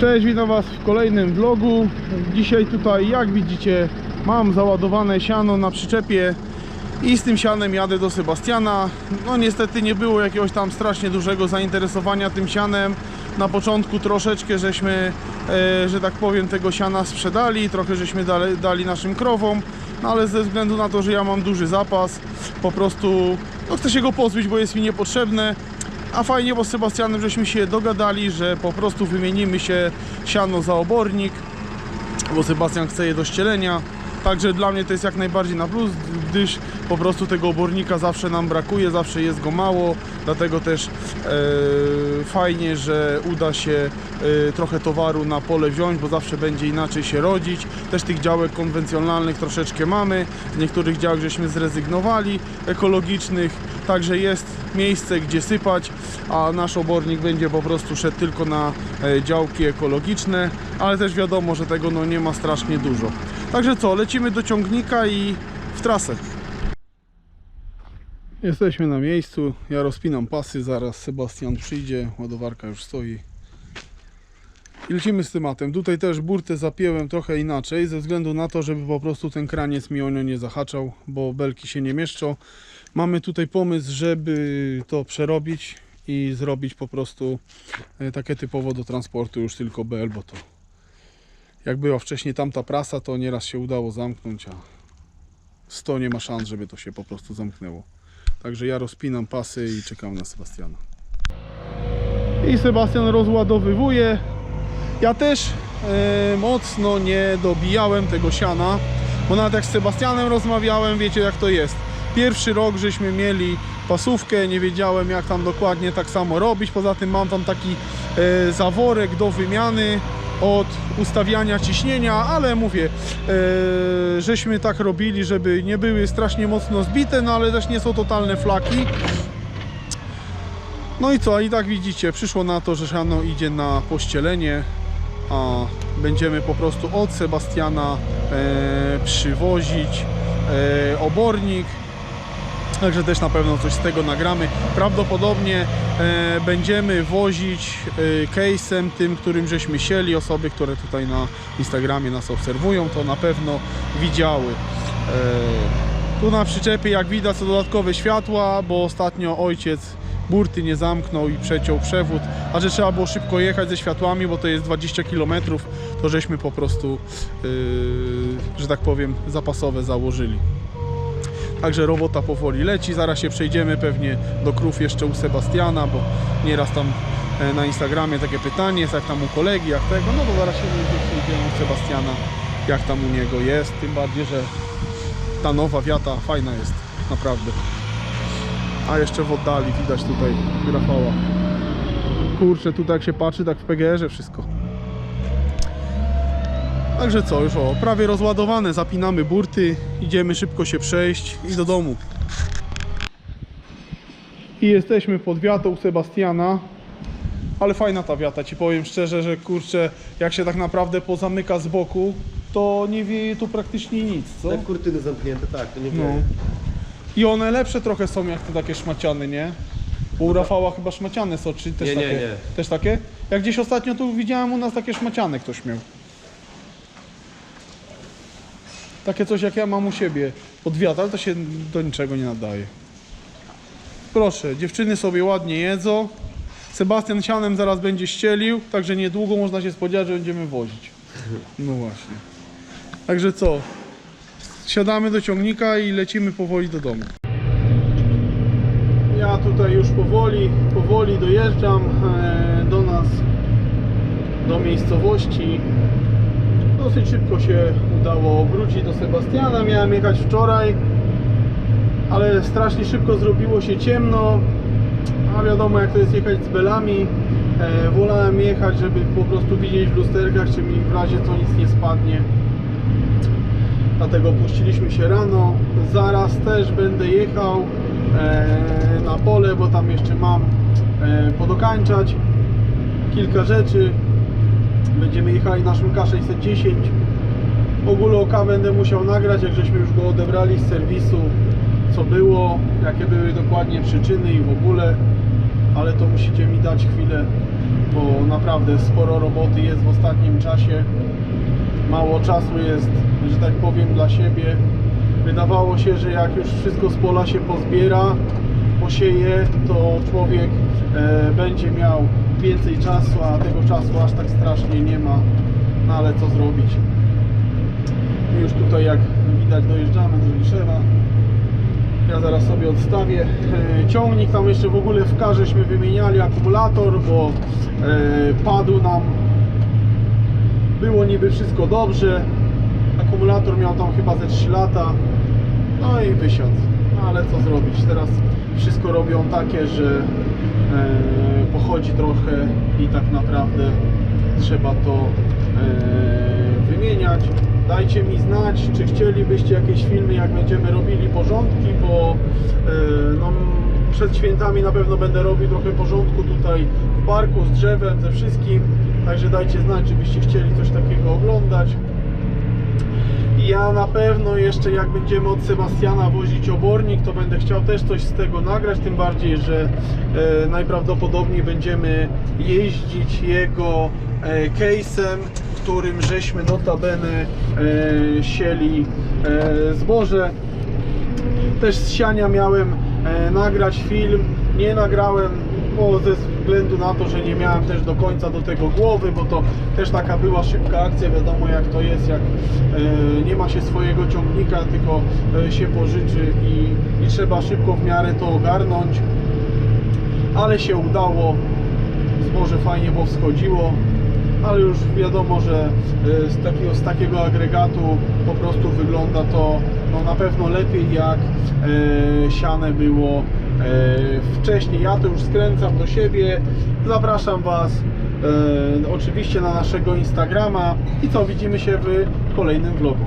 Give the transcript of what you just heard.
Cześć, witam Was w kolejnym vlogu. Dzisiaj tutaj, jak widzicie, mam załadowane siano na przyczepie i z tym sianem jadę do Sebastiana. No niestety nie było jakiegoś tam strasznie dużego zainteresowania tym sianem. Na początku troszeczkę żeśmy, e, że tak powiem, tego siana sprzedali, trochę żeśmy dali, dali naszym krowom, no ale ze względu na to, że ja mam duży zapas, po prostu no, chcę się go pozbyć, bo jest mi niepotrzebne. A fajnie, bo z Sebastianem żeśmy się dogadali, że po prostu wymienimy się siano za obornik, bo Sebastian chce je do ścielenia. Także dla mnie to jest jak najbardziej na plus, gdyż po prostu tego obornika zawsze nam brakuje, zawsze jest go mało, dlatego też e, fajnie, że uda się e, trochę towaru na pole wziąć, bo zawsze będzie inaczej się rodzić. Też tych działek konwencjonalnych troszeczkę mamy, z niektórych działek żeśmy zrezygnowali, ekologicznych, także jest miejsce gdzie sypać, a nasz obornik będzie po prostu szedł tylko na e, działki ekologiczne, ale też wiadomo, że tego no nie ma strasznie dużo. Także co, lecimy do ciągnika i w trasę. Jesteśmy na miejscu, ja rozpinam pasy, zaraz Sebastian przyjdzie, ładowarka już stoi. I lecimy z tematem. Tutaj też burtę zapięłem trochę inaczej, ze względu na to, żeby po prostu ten kraniec mi o nią nie zahaczał, bo belki się nie mieszczą. Mamy tutaj pomysł, żeby to przerobić i zrobić po prostu e, takie typowo do transportu już tylko BL, bo to jak była wcześniej tamta prasa, to nieraz się udało zamknąć, a 100 nie ma szans, żeby to się po prostu zamknęło. Także ja rozpinam pasy i czekam na Sebastiana. I Sebastian rozładowywuje. Ja też e, mocno nie dobijałem tego siana, bo nawet jak z Sebastianem rozmawiałem, wiecie jak to jest. Pierwszy rok żeśmy mieli pasówkę, nie wiedziałem jak tam dokładnie tak samo robić. Poza tym mam tam taki e, zaworek do wymiany od ustawiania ciśnienia, ale mówię, e, żeśmy tak robili, żeby nie były strasznie mocno zbite, no ale też nie są totalne flaki. No i co, i tak widzicie, przyszło na to, że siano idzie na pościelenie, a będziemy po prostu od Sebastiana e, przywozić e, obornik. Także też na pewno coś z tego nagramy. Prawdopodobnie e, będziemy wozić e, case'em tym, którym żeśmy sieli. Osoby, które tutaj na Instagramie nas obserwują, to na pewno widziały. E, tu na przyczepie, jak widać, są dodatkowe światła, bo ostatnio ojciec burty nie zamknął i przeciął przewód, a że trzeba było szybko jechać ze światłami, bo to jest 20 km, to żeśmy po prostu, yy, że tak powiem, zapasowe założyli. Także robota powoli leci, zaraz się przejdziemy pewnie do krów jeszcze u Sebastiana, bo nieraz tam e, na Instagramie takie pytanie jest, jak tam u kolegi, jak tego, no to zaraz się przejdziemy u Sebastiana, jak tam u niego jest, tym bardziej, że ta nowa wiata fajna jest, naprawdę. A jeszcze w oddali widać tutaj Rafała. Kurczę, tutaj jak się patrzy, tak w PGR-ze wszystko. Także co, już o, prawie rozładowane, zapinamy burty, idziemy szybko się przejść i do domu. I jesteśmy pod wiatą Sebastiana. Ale fajna ta wiata, ci powiem szczerze, że kurczę, jak się tak naprawdę pozamyka z boku, to nie wieje tu praktycznie nic, co? Jak kurtyny zamknięte, tak, to nie No. wieje. I one lepsze trochę są jak te takie szmaciane, nie? Bo u Rafała chyba szmaciane są, czy też Nie, nie, takie? nie. Też takie? Jak gdzieś ostatnio tu widziałem u nas takie szmaciane ktoś miał. Takie coś jak ja mam u siebie pod wiatr, ale to się do niczego nie nadaje. Proszę, dziewczyny sobie ładnie jedzą. Sebastian sianem zaraz będzie ścielił, także niedługo można się spodziewać, że będziemy wozić. No właśnie. Także co? Siadamy do ciągnika i lecimy powoli do domu. Ja tutaj już powoli, powoli dojeżdżam e, do nas, do miejscowości. Dosyć szybko się udało wrócić do Sebastiana. Miałem jechać wczoraj, ale strasznie szybko zrobiło się ciemno. A wiadomo jak to jest jechać z belami. E, wolałem jechać, żeby po prostu widzieć w lusterkach, czy mi w razie co nic nie spadnie. Dlatego puściliśmy się rano. Zaraz też będę jechał e, na pole, bo tam jeszcze mam e, podokańczać kilka rzeczy. Będziemy jechali naszym K610. W ogóle będę musiał nagrać, jak żeśmy już go odebrali z serwisu, co było, jakie były dokładnie przyczyny i w ogóle, ale to musicie mi dać chwilę bo naprawdę sporo roboty jest w ostatnim czasie. Mało czasu jest, że tak powiem, dla siebie. Wydawało się, że jak już wszystko z pola się pozbiera, posieje, to człowiek e, będzie miał więcej czasu, a tego czasu aż tak strasznie nie ma. No ale co zrobić? My już tutaj jak widać dojeżdżamy do Liszewa. Ja zaraz sobie odstawię e, ciągnik. Tam jeszcze w ogóle w karześmy wymieniali akumulator, bo e, padł nam. Było niby wszystko dobrze. Akumulator miał tam chyba ze 3 lata. No i wysiadł. No ale co zrobić? Teraz wszystko robią takie, że e, pochodzi trochę i tak naprawdę trzeba to e, wymieniać. Dajcie mi znać, czy chcielibyście jakieś filmy, jak będziemy robili porządki, bo e, no, przed świętami na pewno będę robił trochę porządku tutaj w parku z drzewem, ze wszystkim. Także dajcie znać, czy byście chcieli coś takiego oglądać. Ja na pewno jeszcze jak będziemy od Sebastiana wozić obornik, to będę chciał też coś z tego nagrać, tym bardziej, że e, najprawdopodobniej będziemy jeździć jego e, case'em, którym żeśmy notabene e, sieli e, zboże. Też z siania miałem e, nagrać film, nie nagrałem, bo ze względu na to, że nie miałem też do końca do tego głowy, bo to też taka była szybka akcja, wiadomo jak to jest, jak e, nie ma się swojego ciągnika, tylko e, się pożyczy i, i trzeba szybko w miarę to ogarnąć, ale się udało, zboże fajnie powschodziło, ale już wiadomo, że e, z takiego, z takiego agregatu po prostu wygląda to no, na pewno lepiej jak siane było wcześniej. Ja to już skręcam do siebie. Zapraszam Was e, oczywiście na naszego Instagrama i co widzimy się w kolejnym vlogu.